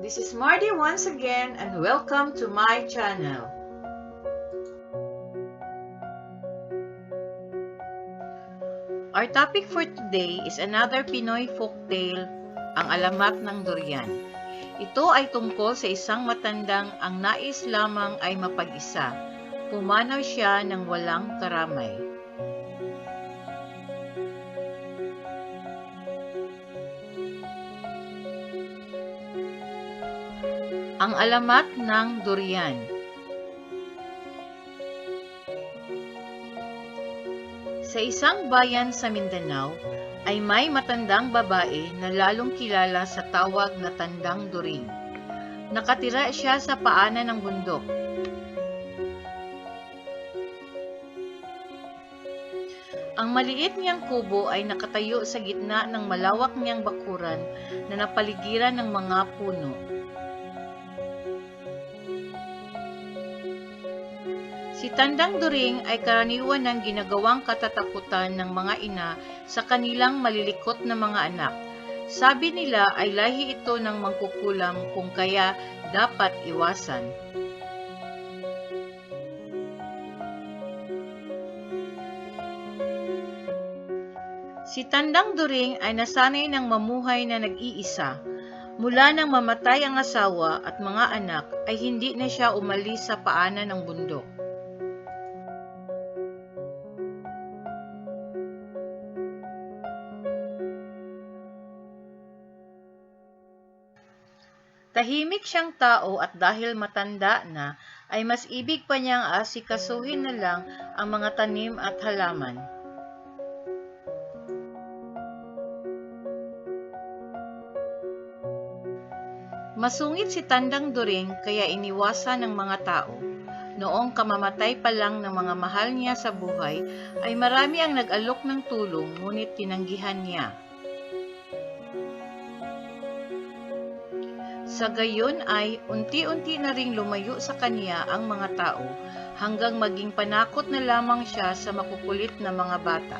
This is Marty once again and welcome to my channel. Our topic for today is another Pinoy folktale, ang alamat ng durian. Ito ay tungkol sa isang matandang ang nais lamang ay mapag-isa. Pumanaw siya ng walang karamay. Ang alamat ng durian. Sa isang bayan sa Mindanao ay may matandang babae na lalong kilala sa tawag na Tandang During. Nakatira siya sa paanan ng bundok. Ang maliit niyang kubo ay nakatayo sa gitna ng malawak niyang bakuran na napaligiran ng mga puno. Si Tandang During ay karaniwan ng ginagawang katatakutan ng mga ina sa kanilang malilikot na mga anak. Sabi nila ay lahi ito ng mangkukulam kung kaya dapat iwasan. Si Tandang During ay nasanay ng mamuhay na nag-iisa. Mula nang mamatay ang asawa at mga anak ay hindi na siya umalis sa paanan ng bundok. Tahimik siyang tao at dahil matanda na, ay mas ibig pa niyang asikasuhin na lang ang mga tanim at halaman. Masungit si Tandang During kaya iniwasan ng mga tao. Noong kamamatay pa lang ng mga mahal niya sa buhay, ay marami ang nag-alok ng tulong ngunit tinanggihan niya. Sa gayon ay unti-unti na ring lumayo sa kanya ang mga tao hanggang maging panakot na lamang siya sa makukulit na mga bata.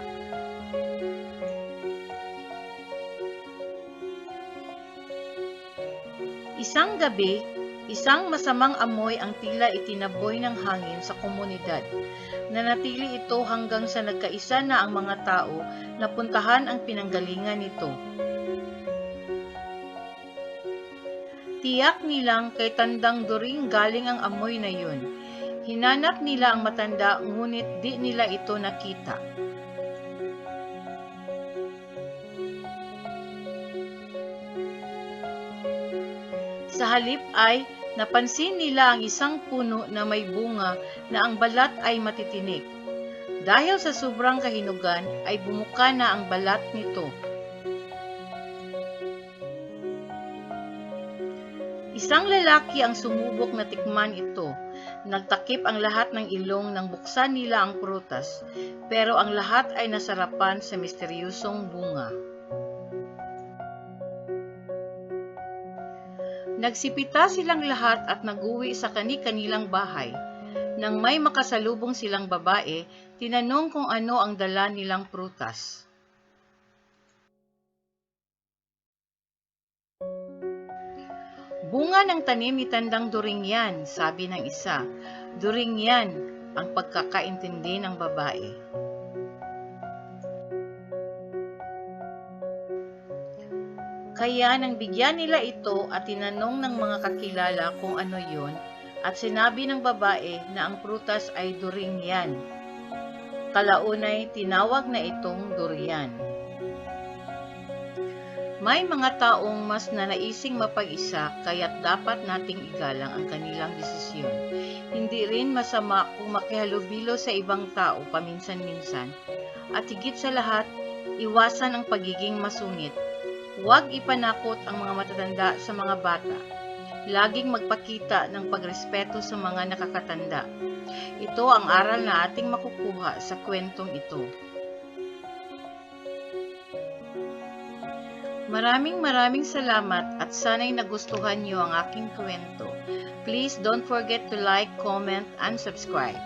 Isang gabi, isang masamang amoy ang tila itinaboy ng hangin sa komunidad. Nanatili ito hanggang sa nagkaisa na ang mga tao na puntahan ang pinanggalingan nito. Tiyak nilang kay Tandang During galing ang amoy na yun. Hinanap nila ang matanda ngunit di nila ito nakita. Sa halip ay napansin nila ang isang puno na may bunga na ang balat ay matitinik. Dahil sa sobrang kahinugan ay bumuka na ang balat nito. Isang lalaki ang sumubok na tikman ito. Nagtakip ang lahat ng ilong nang buksan nila ang prutas, pero ang lahat ay nasarapan sa misteryosong bunga. Nagsipita silang lahat at naguwi sa kani-kanilang bahay. Nang may makasalubong silang babae, tinanong kung ano ang dala nilang prutas. Bunga ng tanim ni Tandang During yan, sabi ng isa. During yan, ang pagkakaintindi ng babae. Kaya nang bigyan nila ito at tinanong ng mga kakilala kung ano yun, at sinabi ng babae na ang prutas ay during yan. Kalaunay tinawag na itong durian. May mga taong mas nanaising mapag-isa kaya't dapat nating igalang ang kanilang desisyon. Hindi rin masama kung makihalubilo sa ibang tao paminsan-minsan. At higit sa lahat, iwasan ang pagiging masungit. Huwag ipanakot ang mga matatanda sa mga bata. Laging magpakita ng pagrespeto sa mga nakakatanda. Ito ang aral na ating makukuha sa kwentong ito. Maraming maraming salamat at sana'y nagustuhan niyo ang aking kwento. Please don't forget to like, comment, and subscribe.